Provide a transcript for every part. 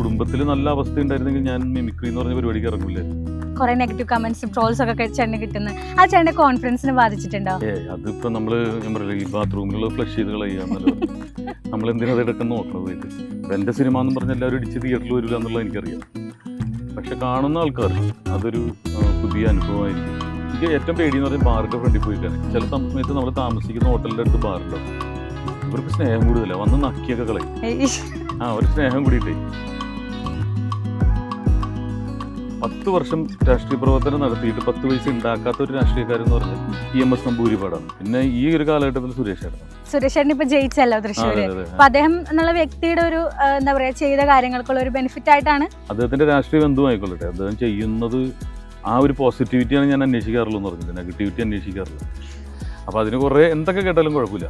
കുടുംബത്തിൽ നല്ല അവസ്ഥ ഉണ്ടായിരുന്നെങ്കിൽ ഞാൻ മിമിക്രി എന്ന് പറഞ്ഞ പരിപാടിക്ക് ഇറങ്ങില്ലേ? കുറെ നെഗറ്റീവ് കമന്റ്സും ട്രോൾസ് ഒക്കെ ചേട്ടന് കിട്ടുന്നത് ആ ചേട്ടന്റെ കോൺഫിഡൻസിനെ ബാധിച്ചിട്ടുണ്ടോ? ഏ അതിപ്പോ നമ്മൾ ഞാൻ പറയില്ല ഈ ബാത്റൂമിലുള്ള ഫ്ലഷ് ചെയ്ത് കളയുകയാണല്ലോ നമ്മൾ എന്തിനാ അതൊക്കെ നോക്കണത് ഇത്? എന്റെ സിനിമ എന്ന് പറഞ്ഞാൽ എല്ലാവരും ഇടിച്ച് തിയേറ്ററിൽ വരില്ല എന്നുള്ളത് എനിക്കറിയാം. പക്ഷെ കാണുന്ന ആൾക്കാർ അതൊരു പുതിയ അനുഭവമായിരിക്കും. എനിക്ക് ഏറ്റവും പേടി എന്ന് പറഞ്ഞാൽ ബാറിന്റെ ഫ്രണ്ടിൽ പോയി കാണാൻ ചില സമയത്ത് നമ്മൾ താമസിക്കുന്ന ഹോട്ടലിന്റെ അടുത്ത് ബാറുണ്ടാവും. ഇവർക്ക് സ്നേഹം കൂടുതലാണ് വന്ന് നക്കിയൊക്കെ കളയും. ആ ഒരു സ്നേഹം കൂടിയിട്ടേ. പത്ത് വർഷം രാഷ്ട്രീയ പ്രവർത്തനം നടത്തിയിട്ട് പത്ത് പൈസ ഉണ്ടാക്കാത്ത ഒരു രാഷ്ട്രീയക്കാരെന്ന് പറഞ്ഞാൽ ഇ എം എസ് നമ്പൂരിപ്പാടാണ് പിന്നെ ഈ ഒരു കാലഘട്ടത്തിൽ സുരേഷ് ഏട്ടൻ സുരേഷ് ചേട്ടൻ ഇപ്പൊ ജയിച്ചല്ലോ തൃശ്ശൂര്. അപ്പൊ അദ്ദേഹം എന്നുള്ള വ്യക്തിയുടെ ഒരു എന്താ പറയാ ചെയ്ത കാര്യങ്ങൾക്കുള്ള ഒരു ബെനിഫിറ്റ് ആയിട്ടാണ് അദ്ദേഹത്തിന്റെ രാഷ്ട്രീയ ബന്ധുവായിക്കൊള്ളട്ടെ അദ്ദേഹം ചെയ്യുന്നത് ആ ഒരു പോസിറ്റിവിറ്റിയാണ് ഞാൻ അന്വേഷിക്കാറുള്ളൂ എന്ന് പറഞ്ഞത്. നെഗറ്റിവിറ്റി അന്വേഷിക്കാറില്ല അപ്പൊ അതിന് കുറെ എന്തൊക്കെ കേട്ടാലും കുഴപ്പമില്ല.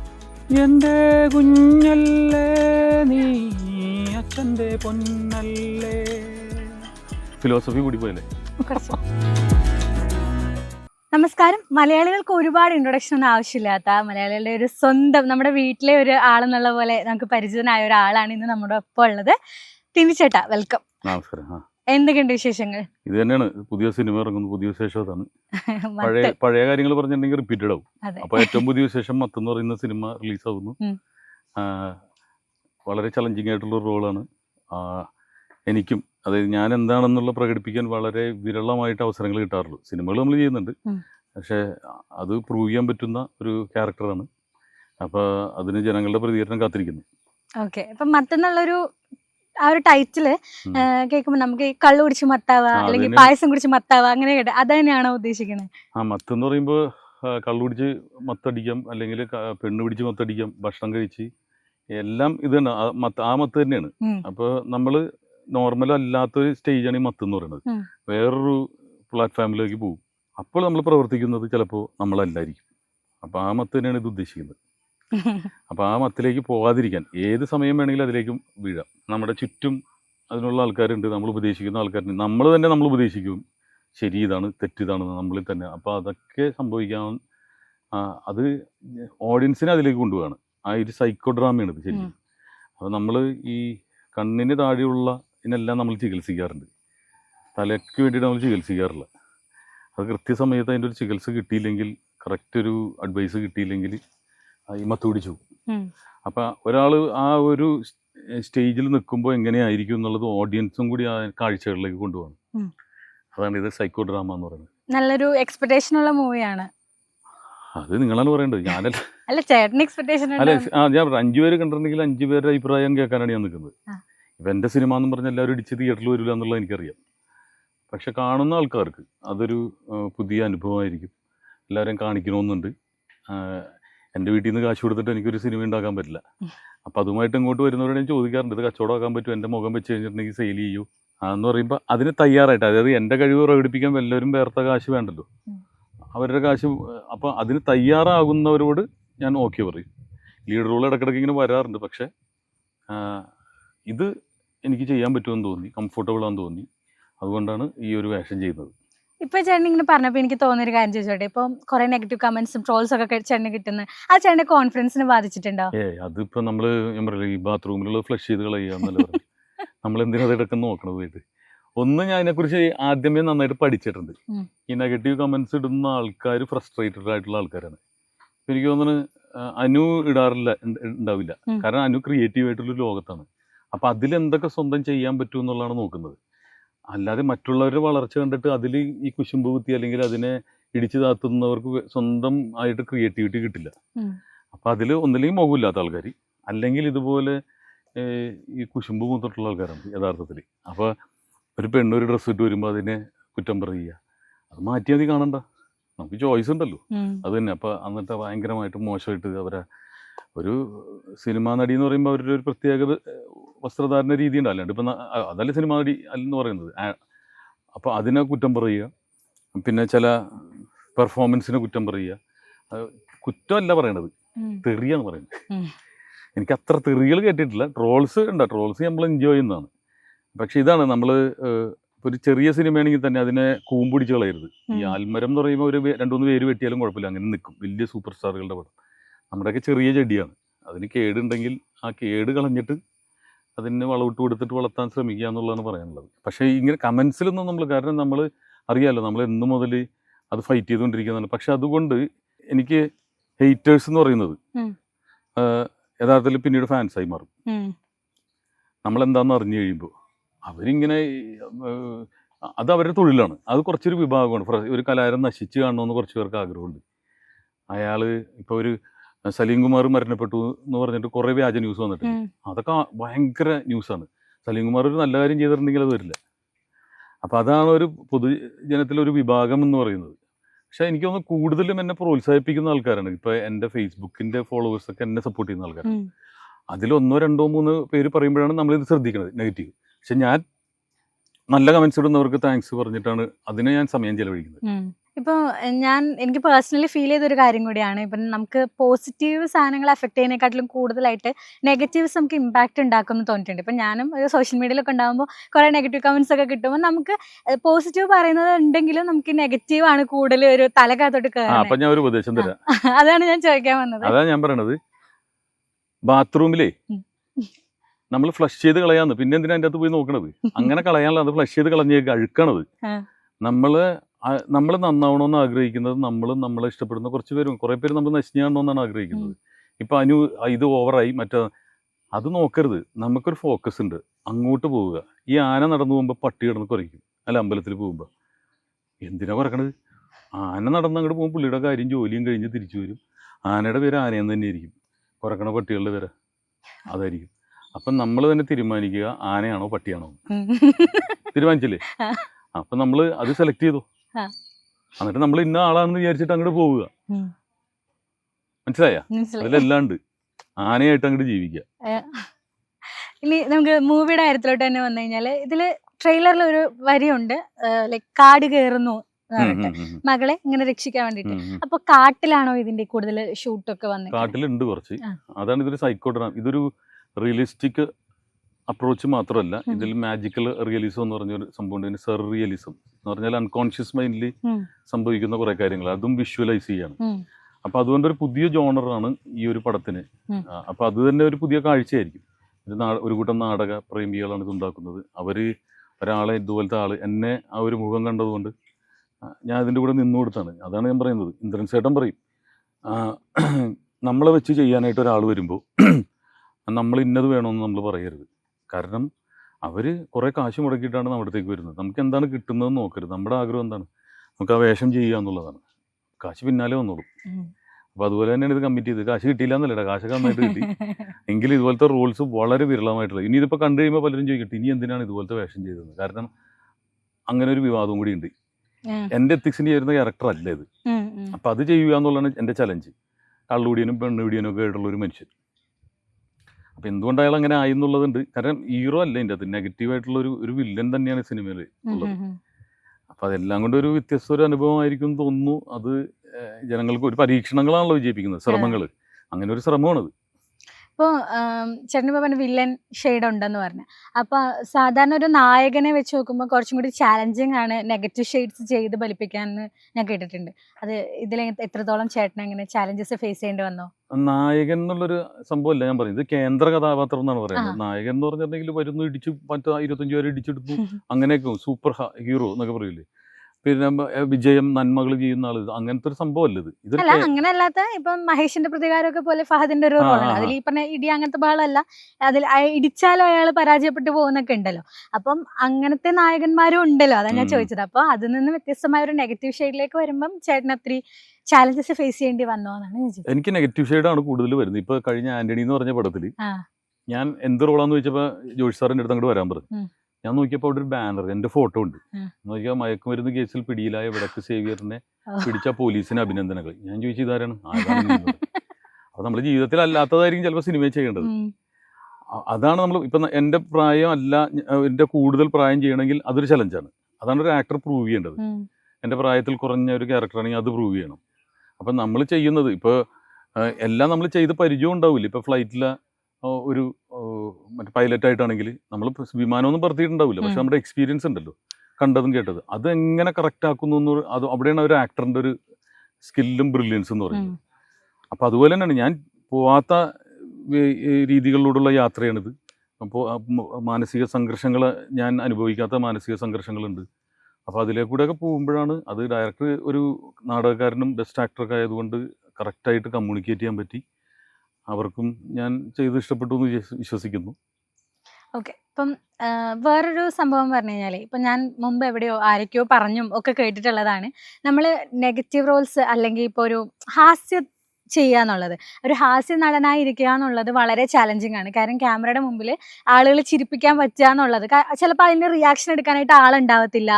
എന്റെ കുഞ്ഞല്ലേ നീ അച്ഛന്റെ പൊന്നല്ലേ. ഫിലോസഫി കൂടി പോയല്ലേ? നമസ്കാരം. മലയാളികൾക്ക് ഒരുപാട് ഇൻട്രൊഡക്ഷൻ ഒന്നും ആവശ്യമില്ലാത്ത മലയാളികളുടെ ഒരു സ്വന്തം നമ്മുടെ വീട്ടിലെ ഒരു ആളെന്നുള്ള പോലെ നമുക്ക് പരിചിതനായ ഒരാളാണ് ഇന്ന് നമ്മുടെ ഒപ്പം ഉള്ളത്. തിരിച്ചേട്ടാ വെൽക്കം നമസ്കാരം. എന്തൊക്കെയുണ്ട് വിശേഷങ്ങൾ? ഇത് തന്നെയാണ്. പുതിയ സിനിമ ഇറങ്ങുന്ന. പുതിയ വിശേഷം പഴയ പഴയ കാര്യങ്ങൾ പറഞ്ഞിട്ടുണ്ടെങ്കിൽ റിപ്പീറ്റഡ് ആവും. അപ്പൊ ഏറ്റവും പുതിയ വിശേഷം മത്ത് എന്ന് പറയുന്ന സിനിമ റിലീസ് ആവുന്നു വളരെ ചലഞ്ചിങ് ആയിട്ടുള്ള റോളാണ് എനിക്കും അതായത് ഞാൻ എന്താണെന്നുള്ള പ്രകടിപ്പിക്കാൻ വളരെ വിരളമായിട്ട് അവസരങ്ങൾ കിട്ടാറുള്ളൂ. സിനിമകൾ നമ്മൾ ചെയ്യുന്നുണ്ട്. പക്ഷേ അത് പ്രൂവ് ചെയ്യാൻ പറ്റുന്ന ഒരു ക്യാരക്ടറാണ് അപ്പോൾ അതിന് ജനങ്ങളുടെ പ്രതികരണം കാത്തിരിക്കുന്നു. ഓക്കെ അപ്പൊ മറ്റെന്നുള്ളൊരു ആ ഒരു ടൈറ്റിൽ കേൾക്കുമ്പോൾ കേൾക്കുമ്പോ നമുക്ക് ഈ കള്ളു കുടിച്ച് മത്താവ അല്ലെങ്കിൽ പായസം കുടിച്ച് മത്താവ അങ്ങനെ കേട്ടെ അത് തന്നെയാണോ ഉദ്ദേശിക്കുന്നത് ആ മത്ത് എന്ന് പറയുമ്പോൾ കള്ളു കുടിച്ച് മത്തടിക്കാം അല്ലെങ്കിൽ പെണ്ണ് പിടിച്ച് മത്തടിക്കാം ഭക്ഷണം കഴിച്ച് എല്ലാം ഇത് തന്നെ ആ മത്ത് തന്നെയാണ്. അപ്പോൾ നമ്മൾ നോർമൽ അല്ലാത്തൊരു സ്റ്റേജാണ് ഈ മത്ത് എന്ന് പറയുന്നത്. വേറൊരു പ്ലാറ്റ്ഫോമിലേക്ക് പോകും. അപ്പോൾ നമ്മൾ പ്രവർത്തിക്കുന്നത് ചിലപ്പോൾ നമ്മളല്ലായിരിക്കും. അപ്പോൾ ആ മത്ത് തന്നെയാണ് ഇത് ഉദ്ദേശിക്കുന്നത്. അപ്പോൾ ആ മത്തിലേക്ക് പോകാതിരിക്കാൻ ഏത് സമയം വേണമെങ്കിലും അതിലേക്കും വീഴാം. നമ്മുടെ ചുറ്റും അതിനുള്ള ആൾക്കാരുണ്ട് നമ്മൾ ഉപദേശിക്കുന്ന ആൾക്കാരുണ്ട്. നമ്മൾ തന്നെ നമ്മൾ ഉപദേശിക്കും. ശരി ഇതാണ് തെറ്റിതാണ് നമ്മളിൽ തന്നെ. അപ്പോൾ അതൊക്കെ സംഭവിക്കാൻ അത് ഓഡിയൻസിനെ അതിലേക്ക് കൊണ്ടുപോവാണ് ആ ഒരു സൈക്കോ ഡ്രാമയാണ് ഇത് ശരി. അപ്പോൾ നമ്മൾ ഈ കണ്ണിന് താഴെയുള്ള ഇതിനെല്ലാം നമ്മൾ ചികിത്സിക്കാറുണ്ട്. തലയ്ക്ക് വേണ്ടിയിട്ട് നമ്മൾ ചികിത്സിക്കാറില്ല. അത് കൃത്യസമയത്ത് അതിന്റെ ഒരു ചികിത്സ കിട്ടിയില്ലെങ്കിൽ കറക്റ്റ് ഒരു അഡ്വൈസ് കിട്ടിയില്ലെങ്കിൽ ഈ മത്ത് പിടിച്ചു അപ്പം ഒരാൾ ആ ഒരു സ്റ്റേജിൽ നിൽക്കുമ്പോൾ എങ്ങനെയായിരിക്കും എന്നുള്ളത് ഓഡിയൻസും കൂടി ആ കാഴ്ചകളിലേക്ക് കൊണ്ടുപോകണം. അതാണ് ഇത് സൈക്കോ ഡ്രാമ എന്ന് പറയുന്നത്. നല്ലൊരു എക്സ്പെക്ടേഷൻ ഉള്ള മൂവിയാണ് അത് നിങ്ങളാണ് പറയേണ്ടത്. ഞാനല്ല അല്ല ചേട്ടന് എക്സ്പെക്ടേഷൻ അല്ല ഞാൻ അഞ്ചുപേര് അഞ്ചു പേര് കണ്ടിട്ടുണ്ടെങ്കിൽ അഞ്ചു പേരുടെ അഭിപ്രായം കേൾക്കാനാണ് ഞാൻ നിൽക്കുന്നത്. ഇപ്പം എന്റെ സിനിമ എന്ന് പറഞ്ഞാൽ എല്ലാവരും ഇടിച്ച് തിയേറ്ററിൽ വരില്ല എന്നുള്ളത് എനിക്കറിയാം. പക്ഷെ കാണുന്ന ആൾക്കാർക്ക് അതൊരു പുതിയ അനുഭവമായിരിക്കും. എല്ലാവരെയും കാണിക്കണമെന്നുണ്ട്. എന്റെ വീട്ടിൽ നിന്ന് കാശ് കൊടുത്തിട്ട് എനിക്കൊരു സിനിമ ഉണ്ടാക്കാൻ പറ്റില്ല. അപ്പോൾ അതുമായിട്ട് ഇങ്ങോട്ട് വരുന്നവരോട് ഞാൻ ചോദിക്കാറുണ്ട് ഇത് കച്ചവടമാക്കാൻ പറ്റും എന്റെ മുഖം വെച്ച് കഴിഞ്ഞിട്ടുണ്ടെങ്കിൽ സെയിൽ ചെയ്യൂ. എന്ന് പറയുമ്പോൾ അതിന് തയ്യാറായിട്ട് അതായത് എന്റെ കഴിവ് പ്രകടിപ്പിക്കാൻ എല്ലാവരും വേർത്ത കാശ് വേണ്ടല്ലോ. അവരുടെ കാശ് അപ്പോൾ അതിന് തയ്യാറാകുന്നവരോട് ഞാൻ ഓക്കെ പറയും. ലീഡ് റോൾ ഇടയ്ക്കിടയ്ക്ക് ഇങ്ങനെ വരാറുണ്ട്. പക്ഷേ ഇത് എനിക്ക് ചെയ്യാൻ പറ്റുമെന്ന് തോന്നി കംഫർട്ടബിൾ ആണെന്ന് തോന്നി. അതുകൊണ്ടാണ് ഈ ഒരു വേഷം ചെയ്യുന്നത് ഇപ്പൊ ചേട്ടൻ ഇങ്ങനെ പറഞ്ഞപ്പോ എനിക്ക് തോന്നിയൊരു കാര്യം ചോദിച്ചോട്ടെ. ഇപ്പൊ കുറെ നെഗറ്റീവ് കമന്റ്സും ട്രോൾസ് ഒക്കെ ചേട്ടന് കിട്ടുന്നത് ആ ചേട്ടന്റെ കോൺഫിഡൻസിനെ ബാധിച്ചിട്ടുണ്ടോ? ഏ അതിപ്പോ നമ്മൾ ഞാൻ പറയില്ല ഈ ബാത്റൂമിലുള്ള ഫ്ലഷ് ചെയ്ത് കളയുക നമ്മൾ എന്തിനാ അതെടുക്കാൻ നോക്കണത് പോയിട്ട് ഒന്ന് ഞാൻ അതിനെക്കുറിച്ച് ആദ്യമേ നന്നായിട്ട് പഠിച്ചിട്ടുണ്ട്. ഈ നെഗറ്റീവ് കമന്റ്സ് ഇടുന്ന ആൾക്കാർ ഫ്രസ്ട്രേറ്റഡ് ആയിട്ടുള്ള ആൾക്കാരാണ്. എനിക്ക് തോന്നുന്നു അനു ഇടാറില്ല ഉണ്ടാവില്ല കാരണം അനു ക്രിയേറ്റീവ് ആയിട്ടുള്ള ലോകത്താണ്. അപ്പൊ അതിൽ എന്തൊക്കെ സ്വന്തം ചെയ്യാൻ പറ്റും എന്നുള്ളതാണ് നോക്കുന്നത്. അല്ലാതെ മറ്റുള്ളവരുടെ വളർച്ച കണ്ടിട്ട് അതിൽ ഈ കുശുമ്പ് കുത്തി അല്ലെങ്കിൽ അതിനെ ഇടിച്ചു താത്തുന്നവർക്ക് സ്വന്തം ആയിട്ട് ക്രിയേറ്റിവിറ്റി കിട്ടില്ല. അപ്പം അതിൽ ഒന്നില്ലെങ്കിൽ മുഖമില്ലാത്ത ആൾക്കാർ അല്ലെങ്കിൽ ഇതുപോലെ ഈ കുശുമ്പ് മൂത്തിട്ടുള്ള ആൾക്കാരാണ് യഥാർത്ഥത്തിൽ അപ്പോൾ ഒരു പെണ്ണ് ഒരു ഡ്രസ്സ് ഇട്ട് വരുമ്പോൾ അതിനെ കുറ്റം പറയുക. അത് മാറ്റി മതി കാണണ്ട. നമുക്ക് ചോയ്സ് ഉണ്ടല്ലോ. അത് തന്നെ. അപ്പോൾ എന്നിട്ട് ഭയങ്കരമായിട്ട് മോശമായിട്ട് അവരെ ഒരു സിനിമാ നടി എന്ന് പറയുമ്പോൾ അവരുടെ ഒരു പ്രത്യേക വസ്ത്രധാരണ രീതി ഉണ്ടല്ലോ ഇപ്പം അതല്ല സിനിമാ നടി അല്ലെന്ന് പറയുന്നത്. അപ്പോൾ അതിനെ കുറ്റം പറയുക. പിന്നെ ചില പെർഫോമൻസിനെ കുറ്റം പറയുക. കുറ്റമല്ല പറയണത്. തെറിയാന്ന് തെറിയാണ് പറയുന്നത് എനിക്ക് അത്ര തെറികൾ കേട്ടിട്ടില്ല. ട്രോൾസ് ഉണ്ട് ട്രോൾസ് നമ്മൾ എൻജോയ് ചെയ്യുന്നതാണ്. പക്ഷെ ഇതാണ് നമ്മൾ ഒരു ചെറിയ സിനിമയാണെങ്കിൽ തന്നെ അതിനെ കൂമ്പുടിച്ച് കളയരുത്. ഈ ആൽമരം എന്ന് പറയുമ്പോൾ ഒരു രണ്ട് മൂന്ന് പേര് വെട്ടിയാലും കുഴപ്പമില്ല. അങ്ങനെ നിൽക്കും വലിയ സൂപ്പർ സ്റ്റാറുകളുടെ പടം. നമ്മുടെയൊക്കെ ചെറിയ ചെടിയാണ്. അതിന് കേടുണ്ടെങ്കിൽ ആ കേട് കളഞ്ഞിട്ട് അതിന് വളവിട്ട് കൊടുത്തിട്ട് വളർത്താൻ ശ്രമിക്കുക എന്നുള്ളതാണ് പറയാനുള്ളത്. പക്ഷേ ഇങ്ങനെ കമൻസിലൊന്നും നമ്മൾ കാരണം നമ്മൾ അറിയാമല്ലോ നമ്മൾ എന്ന് മുതൽ അത് ഫൈറ്റ് ചെയ്തുകൊണ്ടിരിക്കുന്നതാണ്. പക്ഷെ അതുകൊണ്ട് എനിക്ക് ഹെയ്റ്റേഴ്സ് എന്ന് പറയുന്നത് യഥാർത്ഥത്തിൽ പിന്നീട് ഫാൻസായി മാറും. നമ്മൾ നമ്മളെന്താണെന്ന് അറിഞ്ഞു കഴിയുമ്പോൾ അവരിങ്ങനെ അത് അവരുടെ തൊഴിലാണ്. അത് കുറച്ചൊരു വിഭാഗമാണ്. ഒരു കലാകാരൻ നശിച്ച് കാണണമെന്ന് കുറച്ച് പേർക്ക് ആഗ്രഹമുണ്ട്. അയാൾ ഇപ്പോൾ ഒരു സലീം കുമാർ മരണപ്പെട്ടു എന്ന് പറഞ്ഞിട്ട് കുറേ വ്യാജ ന്യൂസ് വന്നിട്ട്. അതൊക്കെ ഭയങ്കര ന്യൂസാണ് സലീം കുമാർ ഒരു നല്ല കാര്യം ചെയ്തിട്ടുണ്ടെങ്കിൽ അത് വരില്ല. അപ്പോൾ അതാണ് ഒരു പൊതുജനത്തിലൊരു വിഭാഗം എന്ന് പറയുന്നത്. പക്ഷെ എനിക്ക് തോന്നുന്നു കൂടുതലും എന്നെ പ്രോത്സാഹിപ്പിക്കുന്ന ആൾക്കാരാണ്. ഇപ്പോൾ എന്റെ ഫോളോവേഴ്സ് ഒക്കെ എന്നെ സപ്പോർട്ട് ചെയ്യുന്ന ആൾക്കാരാണ്. അതിലൊന്നോ രണ്ടോ മൂന്ന് പേര് പറയുമ്പോഴാണ് നമ്മൾ ഇത് ശ്രദ്ധിക്കുന്നത് നെഗറ്റീവ് പക്ഷെ ഞാൻ നല്ല കമൻസ് ഇടുന്നവർക്ക് താങ്ക്സ് പറഞ്ഞിട്ടാണ് അതിനെ ഞാൻ സമയം ചെലവഴിക്കുന്നത്. ഉം. ഇപ്പൊ ഞാൻ എനിക്ക് പേഴ്സണലി ഫീൽ ചെയ്തൊരു കാര്യം കൂടിയാണ്. ഇപ്പം നമുക്ക് പോസിറ്റീവ് സാധനങ്ങൾ എഫക്ട് ചെയ്യുന്നതിനെക്കാട്ടിലും കൂടുതലായിട്ട് നെഗറ്റീവ്സ് നമുക്ക് ഇമ്പാക്റ്റ് ഉണ്ടാക്കുമെന്ന് തോന്നിയിട്ടുണ്ട്. ഇപ്പം ഞാനും ഒരു സോഷ്യൽ മീഡിയയിലൊക്കെ ഉണ്ടാകുമ്പോൾ കുറേ നെഗറ്റീവ് കമൻസ് ഒക്കെ കിട്ടുമ്പോൾ നമുക്ക് പോസിറ്റീവ് പറയുന്നത് ഉണ്ടെങ്കിലും നമുക്ക് നെഗറ്റീവ് ആണ് കൂടുതൽ ഒരു തലക്കകത്തോട്ട് കയറുന്നത് ഞാൻ ഒരു ഉപദേശം തരാം. അതാണ് ഞാൻ ചോദിക്കാൻ വന്നത്. അതാണ് ഞാൻ പറയണത്. ബാത്റൂമിലേ നമ്മൾ ഫ്ലഷ് ചെയ്ത് കളയാന്ന്. പിന്നെ എന്തിനാ അതിന്റെ അകത്ത് പോയി നോക്കണത്? അങ്ങനെ കളയാനുള്ള അത് ഫ്ലഷ് ചെയ്ത് കളഞ്ഞേക്ക് അഴുക്കണത്. നമ്മൾ നമ്മൾ നന്നാവണമെന്ന് ആഗ്രഹിക്കുന്നത് നമ്മൾ നമ്മളെ ഇഷ്ടപ്പെടുന്ന കുറച്ച് പേരും കുറേ പേര് നമ്മൾ നശിഞ്ഞു കാണണമെന്നാണ് ആഗ്രഹിക്കുന്നത്. ഇപ്പൊ അനു ഇത് ഓവറായി മറ്റേ അത് നോക്കരുത്. നമുക്കൊരു ഫോക്കസ് ഉണ്ട്. അങ്ങോട്ട് പോവുക. ഈ ആന നടന്നു പോകുമ്പോൾ പട്ടി കിടന്ന് കുറയ്ക്കും. അല്ല അമ്പലത്തിൽ പോകുമ്പോൾ എന്തിനാ കുറക്കണത് ആന നടന്ന് അങ്ങോട്ട് പോകുമ്പോൾ പുള്ളിയുടെ കാര്യം ജോലിയും കഴിഞ്ഞ് തിരിച്ചു വരും. ആനയുടെ പേര് ആനയെന്ന് തന്നെയായിരിക്കും. കുറക്കണ പട്ടികളുടെ പേര് അതായിരിക്കും. അപ്പം നമ്മൾ തന്നെ തീരുമാനിക്കുക ആനയാണോ പട്ടിയാണോ. തീരുമാനിച്ചില്ലേ. അപ്പം നമ്മൾ അത് സെലക്ട് ചെയ്തു. എന്നിട്ട് നമ്മൾ ഇന്ന ആളാണെന്ന് വിചാരിച്ചിട്ട് അങ്ങോട്ട് പോവുക. മനസ്സിലായ? അതിലെല്ലാം ഉണ്ട് ആനയായിട്ട് അങ്ങോട്ട് ജീവിക്കുക. ഇനി നമുക്ക് മൂവിയുടെ കാര്യത്തിലോട്ട് തന്നെ വന്നു കഴിഞ്ഞാൽ ഇതിൽ ട്രെയിലറിൽ ഒരു വരിയുണ്ട്. ലൈക് കാട് കയറുന്നു മകളെ ഇങ്ങനെ രക്ഷിക്കാൻ വേണ്ടിട്ട്. അപ്പൊ കാട്ടിലാണോ ഇതിന്റെ കൂടുതൽ ഷൂട്ടൊക്കെ വന്നത്? കാട്ടിലുണ്ട് കുറച്ച്. അതാണ് ഇതൊരു സൈക്കോഡ്രാമ ഇതൊരു റിയലിസ്റ്റിക് അപ്രോച്ച് മാത്രമല്ല. ഇതിൽ മാജിക്കൽ റിയലിസം എന്ന് പറഞ്ഞൊരു സംഭവം ഉണ്ട്. സെർ റിയലിസം എന്ന് പറഞ്ഞാൽ അൺകോൺഷ്യസ് മൈൻഡിൽ സംഭവിക്കുന്ന കുറെ കാര്യങ്ങൾ. അതും വിഷ്വലൈസ് ചെയ്യാണ്. അപ്പൊ അതുകൊണ്ട് ഒരു പുതിയ ജോണറാണ് ഈ ഒരു പടത്തിന്. അപ്പൊ അത് തന്നെ ഒരു പുതിയ കാഴ്ചയായിരിക്കും. ഇത് ഒരു കൂട്ടം നാടക പ്രേമികളാണ് ഇത് ഉണ്ടാക്കുന്നത്. അവർ ഒരാളെ ഇതുപോലത്തെ ആൾ എന്നെ ആ ഒരു മുഖം കണ്ടതുകൊണ്ട് ഞാൻ അതിന്റെ കൂടെ നിന്നു കൊടുത്താണ്. അതാണ് ഞാൻ പറയുന്നത്. ഇന്ദ്രൻ ചേട്ടൻ പറയും നമ്മളെ വെച്ച് ചെയ്യാനായിട്ട് ഒരാൾ വരുമ്പോൾ നമ്മൾ ഇന്നത് വേണമെന്ന് നമ്മൾ പറയരുത്. കാരണം അവർ കുറേ കാശ് മുടക്കിയിട്ടാണ് നമ്മുടെ അടുത്തേക്ക് വരുന്നത്. നമുക്ക് എന്താണ് കിട്ടുന്നത് നോക്കരുത്. നമ്മുടെ ആഗ്രഹം എന്താണ്? നമുക്ക് ആ വേഷം ചെയ്യുക എന്നുള്ളതാണ്. കാശ് പിന്നാലെ വന്നോളും. അപ്പോൾ അതുപോലെ തന്നെയാണ് ഇത് കമ്മിറ്റ് ചെയ്ത് കാശ് കിട്ടിയില്ല എന്നല്ലടാ കാശൊക്കെ നന്നായിട്ട് കിട്ടി. എങ്കിലും ഇതുപോലത്തെ റൂൾസ് വളരെ വിരളമായിട്ടുള്ളത് ഇനി ഇതിപ്പോൾ കണ്ടു കഴിയുമ്പോൾ പലരും ചോദിക്കട്ടെ ഇനി എന്തിനാണ് ഇതുപോലത്തെ വേഷം ചെയ്തത് കാരണം അങ്ങനെ ഒരു വിവാദവും കൂടി ഉണ്ട്. എന്റെ എന്റെ എത്തിക്സിന് ചേരുന്ന ക്യാരക്ടർ അല്ല ഇത്. അപ്പം അത് ചെയ്യുക എന്നുള്ളതാണ് എന്റെ ചലഞ്ച് കള്ളുകൂടിയനും പെണ്ണുകൂടിയനും ഒക്കെ ആയിട്ടുള്ള ഒരു മനുഷ്യൻ. അപ്പം എന്തുകൊണ്ട് അയാൾ അങ്ങനെ ആയി എന്നുള്ളതുണ്ട്. കാരണം ഹീറോ അല്ല എന്റെ അത് നെഗറ്റീവായിട്ടുള്ള ഒരു ഒരു വില്ലൻ തന്നെയാണ് സിനിമയിൽ ഉള്ളത്. അപ്പൊ അതെല്ലാം കൊണ്ട് ഒരു വ്യത്യസ്ത ഒരു അനുഭവമായിരിക്കും തോന്നുന്നു. അത് ജനങ്ങൾക്ക് ഒരു പരീക്ഷണങ്ങളാണല്ലോ വിജയിപ്പിക്കുന്നത് ശ്രമങ്ങൾ അങ്ങനെ ഒരു ശ്രമമാണത്. ഇപ്പൊ ചേട്ടൻ പറഞ്ഞ വില്ലൻ ഷെയ്ഡ് ഉണ്ടെന്ന് പറഞ്ഞു. അപ്പോൾ സാധാരണ ഒരു നായകനെ വെച്ച് നോക്കുമ്പോൾ കുറച്ചും കൂടി ചാലഞ്ചിങ് ആണ് നെഗറ്റീവ് ഷെയ്ഡ്സ് ചെയ്ത് ഫലിപ്പിക്കാൻ ഞാൻ കേട്ടിട്ടുണ്ട്. അത് ഇതിൽ എത്രത്തോളം ചേട്ടൻ അങ്ങനെ ചാലഞ്ചസ് ഫേസ് ചെയ്യേണ്ടി വന്നോ? നായകൻ എന്നുള്ളൊരു സംഭവമല്ല ഞാൻ പറയുന്നത് ഇത് കേന്ദ്ര കഥാപാത്രം എന്നാണ് പറയുന്നത്. നായകൻ എന്ന് പറഞ്ഞിട്ടുണ്ടെങ്കിൽ വരുന്നു ഇടിച്ചു മറ്റേ ഇരുപത്തഞ്ചു പേര് ഇടിച്ചെടുത്തു അങ്ങനെയൊക്കെ സൂപ്പർ ഹീറോ എന്നൊക്കെ പറയില്ലേ പിന്നെ വിജയം നന്മകൾ ചെയ്യുന്ന ആൾ അങ്ങനത്തെ ഒരു സംഭവമല്ല ഇത്. അല്ല അങ്ങനെ അല്ലാത്ത ഇപ്പൊ മഹേഷിന്റെ പ്രതികാരമൊക്കെ പോലെ ഫഹദിന്റെ ഒരു റോൾ റോളാണ് അതിൽ ഈ പറഞ്ഞ ഇടി അങ്ങനത്തെ ബഹളമല്ല. അതിൽ ഇടിച്ചാലും അയാൾ പരാജയപ്പെട്ടു പോകുന്നൊക്കെ ഉണ്ടല്ലോ. അപ്പം അങ്ങനത്തെ നായകന്മാരും ഉണ്ടല്ലോ അതാ ഞാൻ. ചോദിച്ചത്. അപ്പൊ അതിൽ നിന്ന് വ്യത്യസ്തമായ ഒരു നെഗറ്റീവ് ഷെയ്ഡിലേക്ക് വരുമ്പം ചേട്ടൻ അത്ര ചാലഞ്ചസ് ഫേസ് ചെയ്യേണ്ടി വന്നോ എന്നാണ് എനിക്ക് നെഗറ്റീവ് ഷെയ്ഡാണ് കൂടുതൽ വരുന്നത്. ഇപ്പൊ കഴിഞ്ഞ ആന്റണി എന്ന് പറഞ്ഞ പടത്തിൽ ഞാൻ എന്ത് റോളാന്ന് ചോദിച്ചപ്പോ ജോഷി സാറിന്റെ അടുത്ത് അങ്ങോട്ട് വരാൻ പറഞ്ഞു. ഞാൻ നോക്കിയപ്പോൾ അവിടെ ഒരു ബാനർ എന്റെ ഫോട്ടോ ഉണ്ട്. നോക്കിയാൽ മയക്കുമരുന്ന് കേസിൽ പിടിയിലായ വിടക്ക് സേവിയറിനെ പിടിച്ച പോലീസിന് അഭിനന്ദനങ്ങൾ. ഞാൻ ചോദിച്ചു ഇതാരാണ്. അപ്പൊ നമ്മുടെ ജീവിതത്തിൽ അല്ലാത്തതായിരിക്കും ചിലപ്പോൾ സിനിമ ചെയ്യേണ്ടത്. അതാണ് നമ്മൾ ഇപ്പം എന്റെ പ്രായം അല്ല എന്റെ എന്റെ കൂടുതൽ പ്രായം ചെയ്യണമെങ്കിൽ അതൊരു ചലഞ്ചാണ് അതാണ് ഒരു ആക്ടർ പ്രൂവ് ചെയ്യേണ്ടത്. എന്റെ എന്റെ പ്രായത്തിൽ കുറഞ്ഞ ഒരു ക്യാരക്ടർ ആണെങ്കിൽ അത് പ്രൂവ് ചെയ്യണം. അപ്പം നമ്മൾ ചെയ്യുന്നത് ഇപ്പോൾ എല്ലാം നമ്മൾ ചെയ്ത് പരിചയം ഉണ്ടാവില്ല. ഇപ്പോൾ ഫ്ലൈറ്റിലെ ഒരു മറ്റേ പൈലറ്റായിട്ടാണെങ്കിൽ നമ്മൾ വിമാനമൊന്നും പറത്തിയിട്ടുണ്ടാവില്ല. പക്ഷെ നമ്മുടെ എക്സ്പീരിയൻസ് ഉണ്ടല്ലോ. കണ്ടതും കേട്ടത്. അത് എങ്ങനെ കറക്റ്റ് ആക്കുന്നു എന്ന് അത് അവിടെയാണ് ഒരു ആക്ടറിന്റെ ഒരു സ്കില്ലും ബ്രില്യൻസും എന്ന് പറയുന്നത്. അപ്പോൾ അതുപോലെ തന്നെയാണ് ഞാൻ പോവാത്ത രീതികളിലൂടെയുള്ള യാത്രയാണിത്. അപ്പോൾ മാനസിക സംഘർഷങ്ങൾ ഞാൻ അനുഭവിക്കാത്ത മാനസിക സംഘർഷങ്ങളുണ്ട്. അപ്പോൾ അതിലെ കൂടെയൊക്കെ പോകുമ്പോഴാണ് അത് ഡയറക്ടർ ഒരു നാടകക്കാരനും ബെസ്റ്റ് ആക്ടറൊക്കെ ആയതുകൊണ്ട് കറക്റ്റായിട്ട് കമ്മ്യൂണിക്കേറ്റ് ചെയ്യാൻ പറ്റി. അവർക്കും ഞാൻ ചെയ്ത് ഇഷ്ടപ്പെട്ടു എന്ന് വിശ്വസിക്കുന്നു. ഓക്കെ ഇപ്പം വേറൊരു സംഭവം പറഞ്ഞു കഴിഞ്ഞാൽ ഇപ്പം ഞാൻ മുമ്പ് എവിടെയോ ആരൊക്കെയോ പറഞ്ഞും ഒക്കെ കേട്ടിട്ടുള്ളതാണ്. നമ്മൾ നെഗറ്റീവ് റോൾസ് അല്ലെങ്കിൽ ഇപ്പോൾ ഒരു ഹാസ്യ ചെയ്യുക എന്നുള്ളത്. ഒരു ഹാസ്യ നടനായി ഇരിക്കുക എന്നുള്ളത് വളരെ ചലഞ്ചിങ് ആണ്. കാരണം ക്യാമറയുടെ മുമ്പിൽ ആളുകൾ ചിരിപ്പിക്കാൻ പറ്റുക എന്നുള്ളത്. ചിലപ്പോൾ അതിന് റിയാക്ഷൻ എടുക്കാനായിട്ട് ആളുണ്ടാവത്തില്ല.